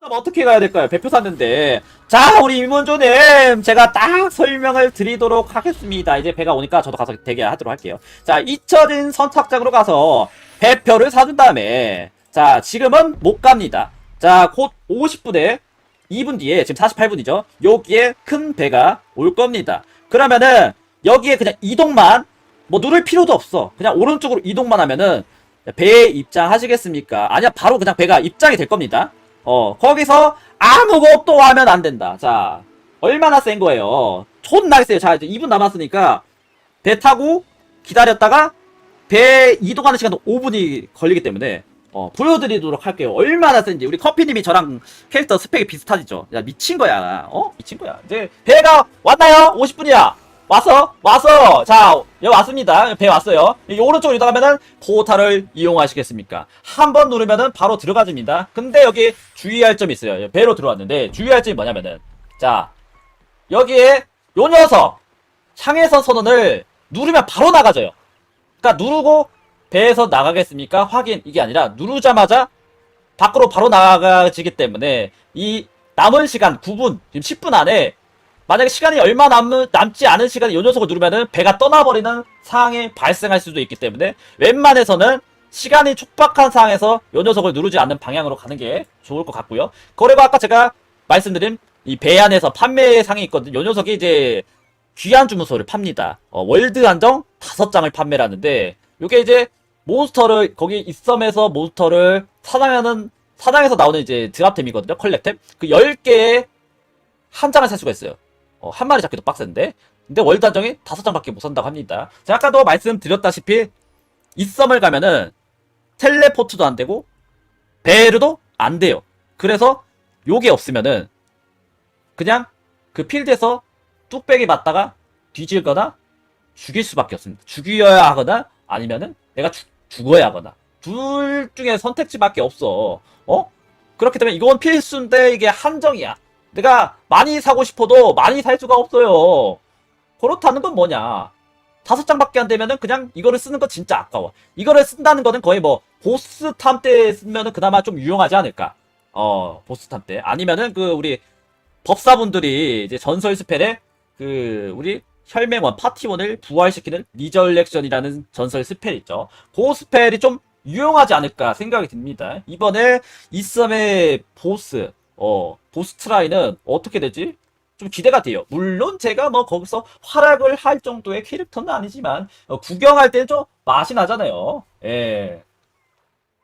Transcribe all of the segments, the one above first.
그럼 어떻게 가야 될까요? 배표 샀는데. 자, 우리 이문조님, 제가 딱 설명을 드리도록 하겠습니다. 이제 배가 오니까 저도 가서 대기하도록 할게요. 자, 잊혀진 선착장으로 가서 배표를 사준 다음에, 자, 지금은 못 갑니다. 자, 곧 50분에 2분 뒤에, 지금 48분이죠? 여기에 큰 배가 올 겁니다. 그러면은, 여기에 그냥 이동만, 뭐 누를 필요도 없어. 그냥 오른쪽으로 이동만 하면은, 배에 입장하시겠습니까? 아니야, 바로 그냥 배가 입장이 될 겁니다. 어, 거기서 아무것도 하면 안 된다. 자, 얼마나 센 거예요? 존나 세요. 자, 이제 2분 남았으니까, 배 타고 기다렸다가, 배 이동하는 시간도 5분이 걸리기 때문에, 어, 보여드리도록 할게요. 얼마나 센지. 우리 커피님이 저랑 캐릭터 스펙이 비슷하시죠? 야, 미친 거야. 어? 미친 거야. 이제, 배가 왔나요? 50분이야. 왔어? 왔어! 자, 여기 왔습니다. 배 왔어요. 이 오른쪽으로 이동하면은 포탈을 이용하시겠습니까? 한 번 누르면은 바로 들어가집니다. 근데 여기 주의할 점이 있어요. 배로 들어왔는데 주의할 점이 뭐냐면은 자, 여기에 요 녀석 향해선 선언을 누르면 바로 나가져요. 그러니까 누르고 배에서 나가겠습니까? 확인 이게 아니라 누르자마자 밖으로 바로 나가지기 때문에 이 남은 시간 9분 지금 10분 안에 만약에 시간이 얼마 남, 남지 않은 시간에 이 녀석을 누르면은 배가 떠나버리는 상황이 발생할 수도 있기 때문에 웬만해서는 시간이 촉박한 상황에서 이 녀석을 누르지 않는 방향으로 가는 게 좋을 것 같고요. 그리고 아까 제가 말씀드린 이 배 안에서 판매 상이 있거든요. 이 녀석이 이제 귀한 주문서를 팝니다. 어, 월드 한정 5장을 판매를 하는데 요게 이제 몬스터를 거기 입섬에서 몬스터를 사냥하는 사냥에서 나오는 이제 드랍템이거든요. 컬렉템. 그 10개의 한 장을 살 수가 있어요. 어, 한 마리 잡기도 빡센데. 근데 월드 한정이 다섯 장밖에 못 산다고 합니다. 제가 아까도 말씀드렸다시피 이 썸을 가면은 텔레포트도 안 되고 베르도 안 돼요. 그래서 요게 없으면은 그냥 그 필드에서 뚝배기 맞다가 뒤질거나 죽일 수밖에 없습니다. 죽여야 하거나 아니면은 내가 죽, 죽어야 하거나 둘 중에 선택지밖에 없어. 어? 그렇기 때문에 이건 필수인데 이게 한정이야. 내가 많이 사고 싶어도 많이 살 수가 없어요. 그렇다는 건 뭐냐? 다섯 장밖에 안 되면은 그냥 이거를 쓰는 거 진짜 아까워. 이거를 쓴다는 거는 거의 뭐 보스 탐 때 쓰면은 그나마 좀 유용하지 않을까? 어, 보스 탐 때. 아니면은 그 우리 법사분들이 이제 전설 스펠에 그 우리 혈맹원 파티원을 부활시키는 리절렉션이라는 전설 스펠 있죠. 그 스펠이 좀 유용하지 않을까 생각이 듭니다. 이번에 이썸의 보스, 어, 보스 트라이는 어떻게 되지? 좀 기대가 돼요. 물론 제가 뭐 거기서 활약을 할 정도의 캐릭터는 아니지만 어, 구경할 때는 좀 맛이 나잖아요. 예.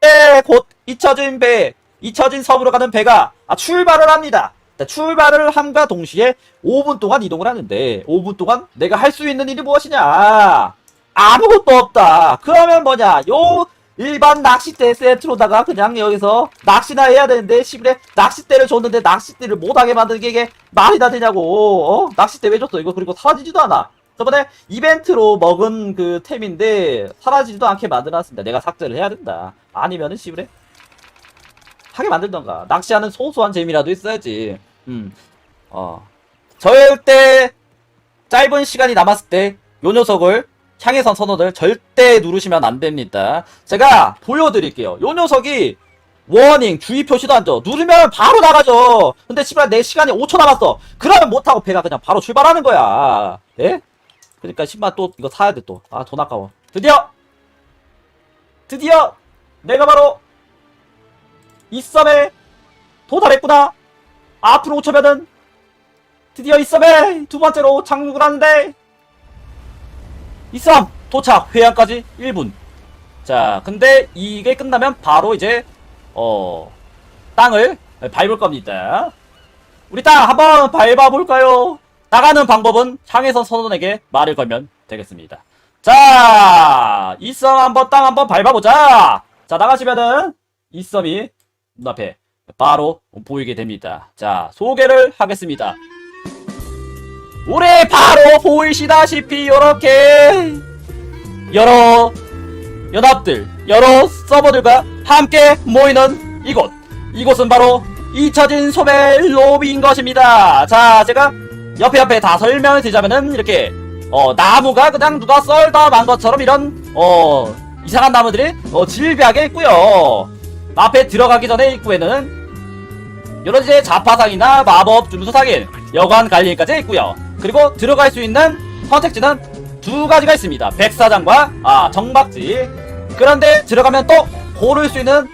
네, 곧 잊혀진 배, 잊혀진 섬으로 가는 배가 아, 출발을 합니다. 자, 출발을 함과 동시에 5분 동안 이동을 하는데 5분 동안 내가 할 수 있는 일이 무엇이냐? 아무것도 없다. 그러면 뭐냐? 요 일반 낚싯대 세트로다가 그냥 여기서 낚시나 해야 되는데 시부에 낚싯대를 줬는데 낚싯대를 못하게 만드는 게 이게 말이 다 되냐고. 어? 낚싯대 왜 줬어? 이거 그리고 사라지지도 않아. 저번에 이벤트로 먹은 그 템인데 사라지지도 않게 만들어놨습니다. 내가 삭제를 해야 된다. 아니면은 시부에 하게 만들던가. 낚시하는 소소한 재미라도 있어야지. 음어. 절대 짧은 시간이 남았을 때 요 녀석을 향해선 선언을 절대 누르시면 안 됩니다. 제가 보여드릴게요. 요 녀석이 워닝 주의 표시도 안 줘. 누르면 바로 나가죠. 근데 씨발 내 시간이 5초 남았어. 그러면 못하고 배가 그냥 바로 출발하는 거야. 예? 그러니까 신발 또 이거 사야 돼 또. 아 돈 아까워. 드디어 드디어 내가 바로 이 썸에 도달했구나. 앞으로 5초면은 드디어 이 썸에 두 번째로 착륙을 하는데 이썸 도착! 회양까지 1분. 자 근데 이게 끝나면 바로 이제 어 땅을 밟을 겁니다. 우리 땅 한번 밟아볼까요? 나가는 방법은 향해선 선원에게 말을 걸면 되겠습니다. 자 이썸 한번 땅 한번 밟아보자! 자 나가시면은 이썸이 눈앞에 바로 보이게 됩니다. 자 소개를 하겠습니다 우리 바로 보이시다시피 이렇게 여러 연합들, 여러 서버들과 함께 모이는 이곳. 이곳은 바로 잊혀진 소매 로비인 것입니다. 자, 제가 옆에 옆에 다 설명을 드리자면은 이렇게 어 나무가 그냥 누가 썰다 만 것처럼 이런 어 이상한 나무들이 어 질비하게 있고요. 앞에 들어가기 전에 입구에는 이런 이제 자파상이나 마법 중소상인 여관 관리까지 있고요. 그리고 들어갈 수 있는 선택지는 두 가지가 있습니다. 백사장과 아 정박지. 그런데 들어가면 또 고를 수 있는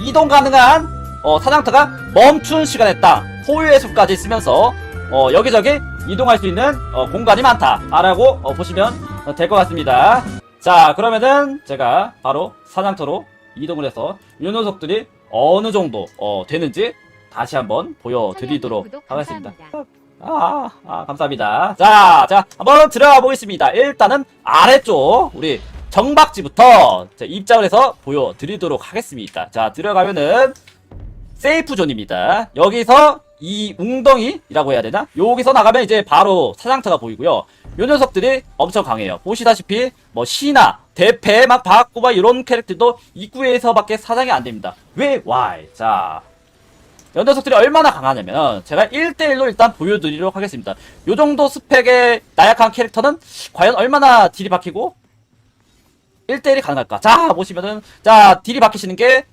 이동 가능한 어, 사냥터가 멈춘 시간의 땅 포유의 숲까지 있으면서 어, 여기저기 이동할 수 있는 어, 공간이 많다라고 어, 보시면 될것 같습니다. 자 그러면은 제가 바로 사냥터로 이동을 해서 이 녀석들이 어느 정도 어, 되는지 다시 한번 보여드리도록 하겠습니다. 아, 아, 감사합니다. 자, 자, 한번 들어가 보겠습니다. 일단은 아래쪽, 우리 정박지부터 자, 입장을 해서 보여드리도록 하겠습니다. 자, 들어가면은 세이프 존입니다. 여기서 이 웅덩이라고 해야 되나? 여기서 나가면 이제 바로 사장터가 보이고요. 요 녀석들이 엄청 강해요. 보시다시피 뭐 시나 대패 막 받고 막 이런 캐릭터도 입구에서밖에 사장이 안 됩니다. 왜? Why? 자, 이 녀석들이 얼마나 강하냐면 제가 1대1로 일단 보여드리도록 하겠습니다. 요 정도 스펙의 나약한 캐릭터는 과연 얼마나 딜이 박히고 1대1이 가능할까? 자, 보시면은 자, 딜이 박히시는 게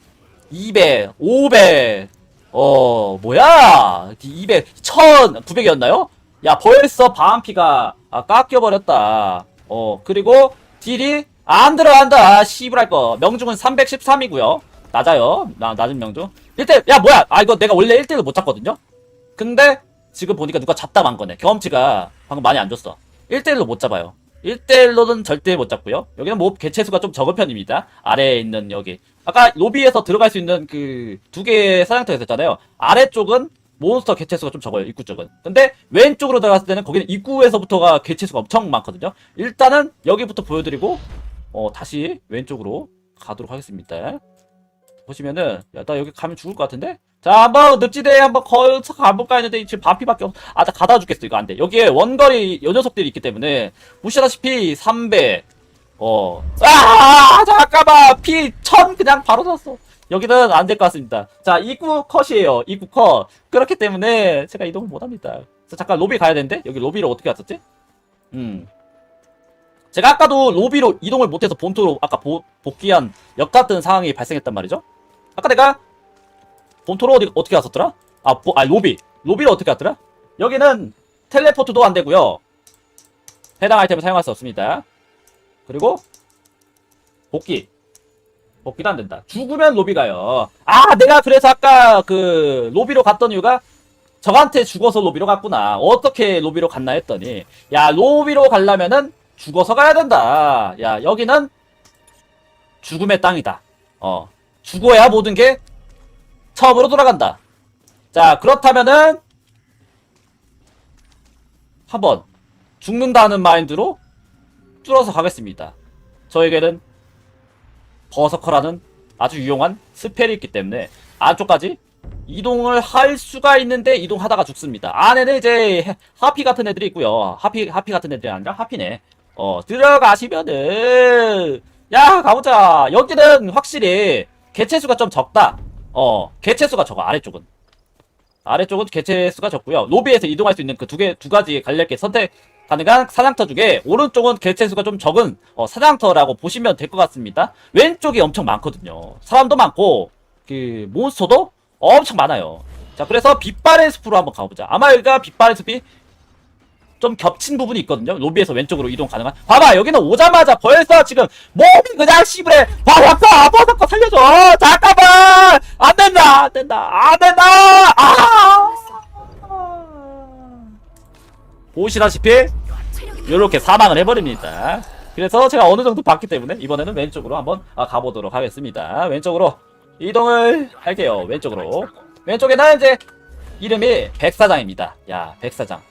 200, 500, 어, 뭐야? 200, 1000, 900이었나요? 야, 벌써 바암피가 아, 깎여버렸다. 어, 그리고 딜이 안 들어간다. 씨부랄 거. 명중은 313이고요. 낮아요. 나, 낮은 명중. 1대, 야, 뭐야? 아, 이거 내가 원래 1대1로 못 잡거든요? 근데 지금 보니까 누가 잡다 만 거네. 경험치가 방금 많이 안 줬어. 1대1로 못 잡아요. 1대1로는 절대 못 잡고요. 여기는 뭐 개체수가 좀 적은 편입니다. 아래에 있는 여기. 아까 로비에서 들어갈 수 있는 그 두 개의 사냥터가 있었잖아요. 아래쪽은 몬스터 개체수가 좀 적어요. 입구 쪽은. 근데 왼쪽으로 들어갔을 때는 거기는 입구에서부터가 개체수가 엄청 많거든요. 일단은 여기부터 보여드리고 어 다시 왼쪽으로 가도록 하겠습니다. 보시면은 야 나 여기 가면 죽을 것 같은데? 자 한번 늪지대에 한번 걸쳐 가볼까 했는데 지금 반피밖에 없... 아나 가다 죽겠어 이거 안돼. 여기에 원거리 요 녀석들이 있기 때문에 보시다시피 300 어... 아 잠깐만! 피1000 그냥 바로 났어. 여기는 안 될 것 같습니다. 자 입구 컷이에요 입구 컷. 그렇기 때문에 제가 이동을 못 합니다. 자, 잠깐 로비 가야 되는데? 여기 로비를 어떻게 갔었지? 음. 제가 아까도 로비로 이동을 못해서 본토로 아까 보- 복귀한 역 같은 상황이 발생했단 말이죠 아까 내가 본토로 어디 어떻게 갔었더라? 아, 보, 아 로비. 로비를 어떻게 갔더라? 여기는 텔레포트도 안 되고요. 해당 아이템을 사용할 수 없습니다. 그리고 복귀. 복귀도 안 된다. 죽으면 로비 가요. 아, 내가 그래서 아까 그 로비로 갔던 이유가 저한테 죽어서 로비로 갔구나. 어떻게 로비로 갔나 했더니 야, 로비로 가려면은 죽어서 가야 된다. 야, 여기는 죽음의 땅이다. 어. 죽어야 모든 게 처음으로 돌아간다. 자, 그렇다면은 한번 죽는다는 마인드로 뚫어서 가겠습니다. 저에게는 버서커라는 아주 유용한 스펠이 있기 때문에 안쪽까지 이동을 할 수가 있는데 이동하다가 죽습니다. 안에는 이제 하피 같은 애들이 있고요. 하피 하피 같은 애들이 아니라 하피네. 어 들어가시면은 야 가보자. 여기는 확실히 개체수가 좀 적다. 어, 개체수가 적어, 아래쪽은. 아래쪽은 개체수가 적고요. 로비에서 이동할 수 있는 그 두 개, 두 가지 갈래길 선택 가능한 사냥터 중에 오른쪽은 개체수가 좀 적은 어, 사냥터라고 보시면 될 것 같습니다. 왼쪽이 엄청 많거든요. 사람도 많고, 그, 몬스터도 엄청 많아요. 자, 그래서 빛바랜 숲으로 한번 가보자. 아마 여기가 빛바랜 숲이 좀 겹친 부분이 있거든요. 로비에서 왼쪽으로 이동 가능한. 봐봐, 여기는 오자마자 벌써 지금 몸이 그냥 씨부래. 버섯거, 버섯거 살려줘. 잠깐만. 안 된다, 안 된다, 안 된다. 아! 보시다시피 이렇게 사망을 해버립니다. 그래서 제가 어느 정도 봤기 때문에 이번에는 왼쪽으로 한번 아, 가보도록 하겠습니다. 왼쪽으로 이동을 할게요. 왼쪽으로. 왼쪽에는 이제 이름이 백사장입니다. 야, 백사장.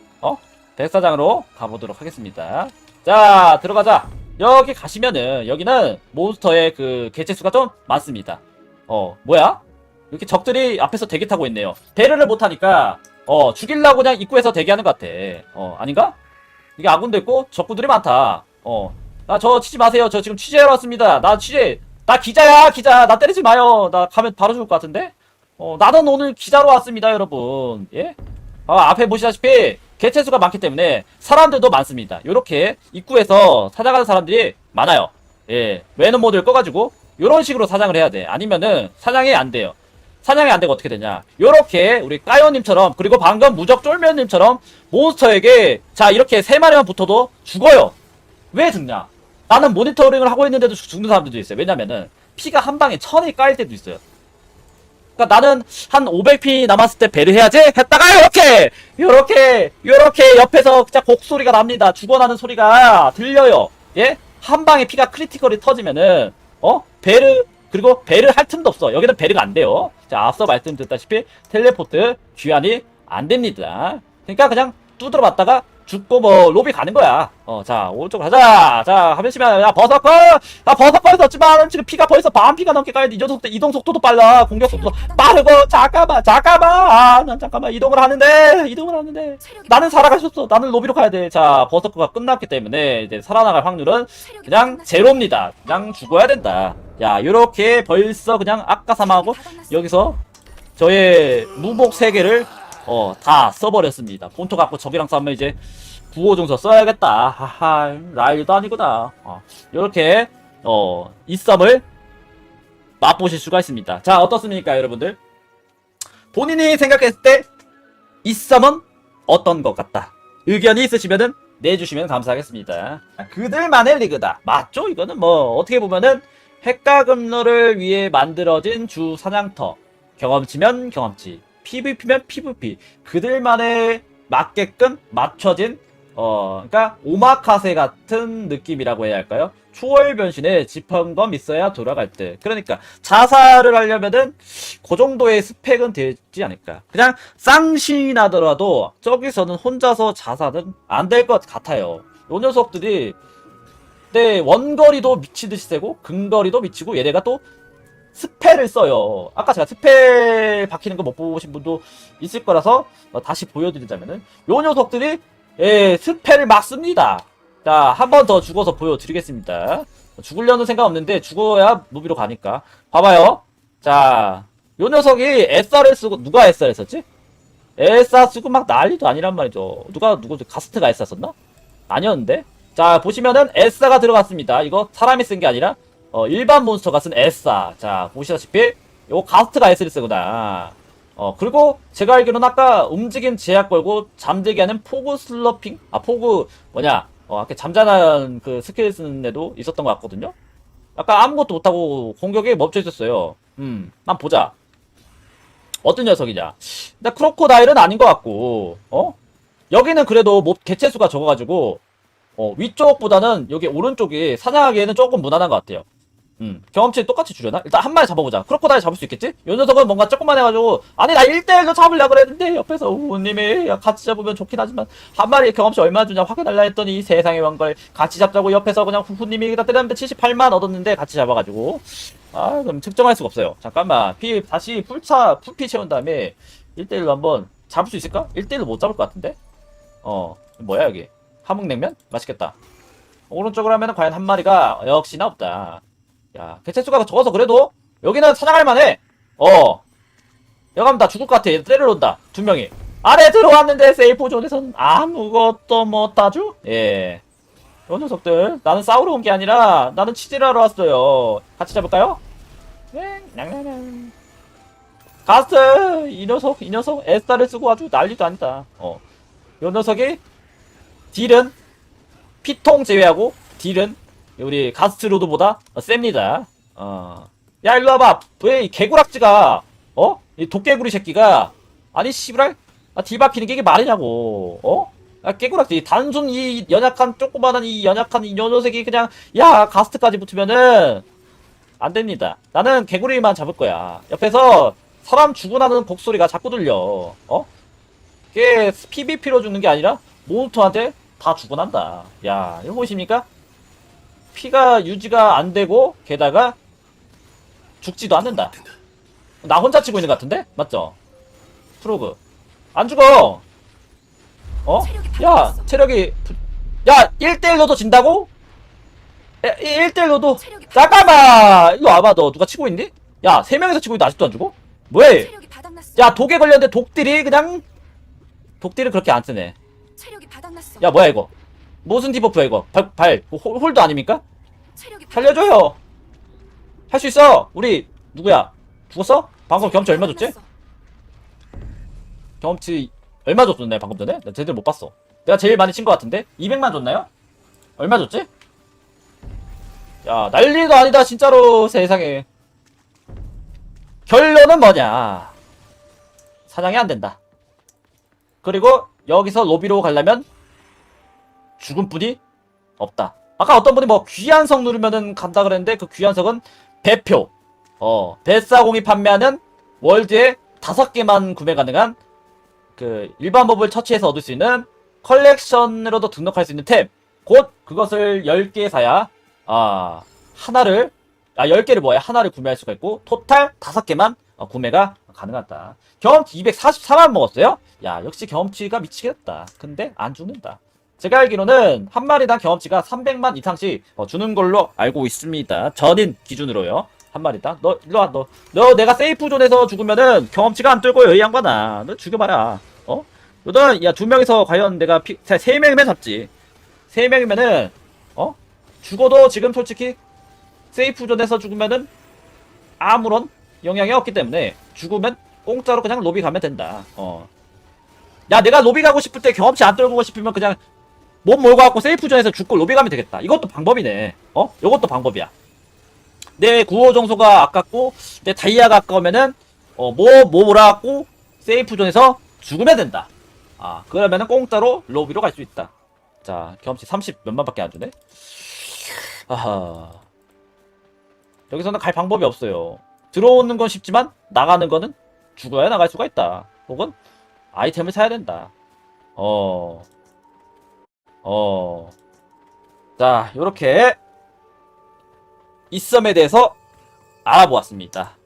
어? 백사장으로 가보도록 하겠습니다. 자, 들어가자. 여기 가시면은, 여기는 몬스터의 그 개체수가 좀 많습니다. 어, 뭐야? 이렇게 적들이 앞에서 대기 타고 있네요. 배려를 못하니까, 어, 죽이려고 그냥 입구에서 대기하는 것 같아. 어, 아닌가? 이게 아군도 있고, 적군들이 많다. 어, 나 저 치지 마세요. 저 지금 취재하러 왔습니다. 나 취재, 나 기자야, 기자. 나 때리지 마요. 나 가면 바로 죽을 것 같은데? 어, 나는 오늘 기자로 왔습니다, 여러분. 예? 아, 앞에 보시다시피 개체수가 많기 때문에 사람들도 많습니다. 요렇게 입구에서 사냥하는 사람들이 많아요. 예. 외는 모드를 꺼가지고 요런 식으로 사냥을 해야 돼. 아니면은 사냥이 안 돼요. 사냥이 안 되고 어떻게 되냐. 요렇게 우리 까요님처럼 그리고 방금 무적 쫄면님처럼 몬스터에게 자 이렇게 세 마리만 붙어도 죽어요. 왜 죽냐? 나는 모니터링을 하고 있는데도 죽- 죽는 사람들도 있어요. 왜냐면은 피가 한 방에 천이 까일 때도 있어요. 그러니까 나는 한 500피 남았을 때 배를 해야지 했다가 요렇게 요렇게 요렇게 옆에서 진짜 곡소리가 납니다. 죽어나는 소리가 들려요. 예? 한 방에 피가 크리티컬이 터지면은 어? 배를 그리고 배를 할 틈도 없어. 여기는 배를 안 돼요. 자, 앞서 말씀드렸다시피 텔레포트 귀환이 안 됩니다. 그러니까 그냥 두드려 맞다가 죽고 뭐 로비 가는 거야. 어, 자 오른쪽으로 가자. 자 하면 시면 야 버섯커, 야 버섯커에서 없지만 지금 피가 벌써 반 피가 넘게 가야 돼. 이동 속도 이동 속도도 빨라. 공격 속도 빠르고 잠깐만 잠깐만. 아, 난 잠깐만 이동을 하는데 이동을 하는데 나는 살아가셨어. 나는 로비로 가야 돼. 자 버섯커가 끝났기 때문에 이제 살아나갈 확률은 그냥 제로입니다. 그냥 죽어야 된다. 야 요렇게 벌써 그냥 아까 사망하고 여기서 저의 무복 세 개를 어 다 써버렸습니다. 본토 갖고 적이랑 싸우면 이제 구호종서 써야겠다. 하하 라일도 아니구나. 어, 이렇게 어 이 썸을 맛보실 수가 있습니다. 자 어떻습니까 여러분들? 본인이 생각했을 때 이 썸은 어떤 것 같다. 의견이 있으시면은 내주시면 감사하겠습니다. 그들만의 리그다. 맞죠? 이거는 뭐 어떻게 보면은 핵가금러를 위해 만들어진 주 사냥터. 경험치면 경험치, PVP면 PVP. 그들만의 맞게끔 맞춰진 어, 그러니까 오마카세 같은 느낌이라고 해야 할까요? 초월 변신에 지평검 있어야 돌아갈 때. 그러니까 자살을 하려면은 그 정도의 스펙은 되지 않을까. 그냥 쌍신하더라도 저기서는 혼자서 자살은 안 될 것 같아요. 요 녀석들이 네, 원거리도 미치듯이 세고 근거리도 미치고 얘네가 또 스펠을 써요. 아까 제가 스펠 박히는 거 못 보신 분도 있을 거라서 어, 다시 보여드리자면은 요 녀석들이 예, 스펠을 막 씁니다. 자, 한 번 더 죽어서 보여드리겠습니다. 죽으려는 생각 없는데 죽어야 무비로 가니까. 봐봐요. 자, 요 녀석이 SR을 쓰고 누가 SR을 썼지? SR 쓰고 막 난리도 아니란 말이죠. 누가 누구 가스트가 SR 썼나? 아니었는데. 자, 보시면은 SR가 들어갔습니다. 이거 사람이 쓴 게 아니라 어, 일반 몬스터가 쓴 SR. 자, 보시다시피 요거 가스트가 S를 쓰구나. 어, 그리고 제가 알기로는 아까 움직임 제약 걸고 잠들게 하는 포그 슬러핑? 아, 포그, 뭐냐. 어, 아까 잠자는 그 스킬 쓰는 애도 있었던 것 같거든요? 아까 아무것도 못하고 공격에 멈춰 있었어요. 음, 난 보자. 어떤 녀석이냐. 근데 크로코다일은 아닌 것 같고, 어? 여기는 그래도 몹 개체수가 적어가지고, 어, 위쪽보다는 여기 오른쪽이 사냥하기에는 조금 무난한 것 같아요. 음, 경험치 똑같이 주려나? 일단 한 마리 잡아보자. 크로코다일 잡을 수 있겠지? 요 녀석은 뭔가 조금만 해가지고, 아니, 나 1대1로 잡으려고 그랬는데, 옆에서 우님이 야, 같이 잡으면 좋긴 하지만, 한 마리 경험치 얼마 주냐 확인하려 했더니, 세상에 왕걸, 같이 잡자고 옆에서 그냥 후후님이 다 때렸는데 78만 얻었는데, 같이 잡아가지고. 아, 그럼 측정할 수가 없어요. 잠깐만. 피, 다시 풀차, 풀피 채운 다음에, 1대1로 한번 잡을 수 있을까? 1대1로 못 잡을 것 같은데? 어, 뭐야, 여기. 함흥냉면? 맛있겠다. 오른쪽으로 하면 과연 한 마리가 역시나 없다. 야, 개체수가 적어서 그래도 여기는 사냥할 만해. 어. 하면 다 죽을 것 같아. 얘 때리러 온다. 두 명이. 아래 들어왔는데 세이프 존에선 아무것도 못하죠? 예. 요 녀석들. 나는 싸우러 온 게 아니라 나는 치질하러 왔어요. 같이 잡을까요? 네, 냥냥냥. 가스트! 이 녀석, 이 녀석, 에스타를 쓰고 아주 난리도 아니다. 어. 요 녀석이 딜은 피통 제외하고 딜은 우리 가스트 로드보다 어, 셉니다. 어. 야 일로 와봐. 왜 이 개구락지가 어? 이 도깨구리 새끼가 아니 씨부랄 아, 딜 박히는 게 이게 말이냐고. 어? 아, 깨구락지 단순 이 연약한 조그마한 이 연약한 이 녀석이 그냥 야 가스트까지 붙으면은 안 됩니다. 나는 개구리만 잡을 거야. 옆에서 사람 죽고 나는 곡소리가 자꾸 들려. 어? 이게 PVP로 죽는 게 아니라 몬스터한테 다 죽고 난다. 야, 이거 보이십니까? 피가 유지가 안 되고 게다가 죽지도 않는다. 나 혼자 치고 있는 것 같은데? 맞죠? 프로그. 안 죽어! 어? 야, 체력이. 부- 야, 1대1로도 진다고? 1대1로도. 잠깐만! 일로 와봐, 너. 누가 치고 있니? 야, 3명이서 치고 있는데 아직도 안 죽어? 뭐해? 야, 독에 걸렸는데 독딜이 그냥. 독딜을 그렇게 안 쓰네. 야, 뭐야, 이거? 무슨 디버프야, 이거? 발, 발. 홀, 홀도 아닙니까? 살려줘요! 할 수 있어! 우리, 누구야? 죽었어? 방금 경험치 얼마 줬지? 경험치 얼마 줬었나요 방금 전에? 나 제대로 못 봤어 내가 제일 많이 친 것 같은데? 200만 줬나요? 얼마 줬지? 야 난리도 아니다 진짜로 세상에 결론은 뭐냐 사냥이 안 된다 그리고 여기서 로비로 가려면 죽은 뿐이 없다 아까 어떤 분이 뭐 귀한 석 누르면은 간다 그랬는데 그 귀한 석은 배표 어 뱃사공이 판매하는 월드에 다섯 개만 구매 가능한 그 일반 몹을 처치해서 얻을 수 있는 컬렉션으로도 등록할 수 있는 템. 곧 그것을 10개 사야 아 하나를 아 10개를 모아야 하나를 구매할 수가 있고 토탈 5개만 어, 구매가 가능하다. 경험치 244만 먹었어요? 야 역시 경험치가 미치겠다. 근데 안 죽는다. 제가 알기로는 한 마리당 경험치가 300만 이상씩 어, 주는 걸로 알고 있습니다. 전인 기준으로요. 한 마리당. 너 일로 와 너. 너 내가 세이프 존에서 죽으면은 경험치가 안 뜰고요 이 양반아. 너 죽여봐라. 어? 너는 야두 명이서 과연 내가 피, 세, 세 명이면 잡지. 세 명이면은 어? 죽어도 지금 솔직히 세이프 존에서 죽으면은 아무런 영향이 없기 때문에 죽으면 공짜로 그냥 로비 가면 된다. 어. 야 내가 로비 가고 싶을 때 경험치 안 떨고 싶으면 그냥 몸 몰고 갖고 세이프 존에서 죽고 로비 가면 되겠다. 이것도 방법이네. 어? 이것도 방법이야. 내 구호 정소가 아깝고 내 다이아가 아까우면은 어뭐 뭐 몰아갖고 세이프 존에서 죽으면 된다. 아 그러면은 공짜로 로비로 갈 수 있다. 자 경험치 30 몇만밖에 안 주네. 아하 여기서는 갈 방법이 없어요. 들어오는 건 쉽지만 나가는 거는 죽어야 나갈 수가 있다. 혹은 아이템을 사야 된다. 어. 어. 자, 요렇게 이썸에 대해서 알아보았습니다.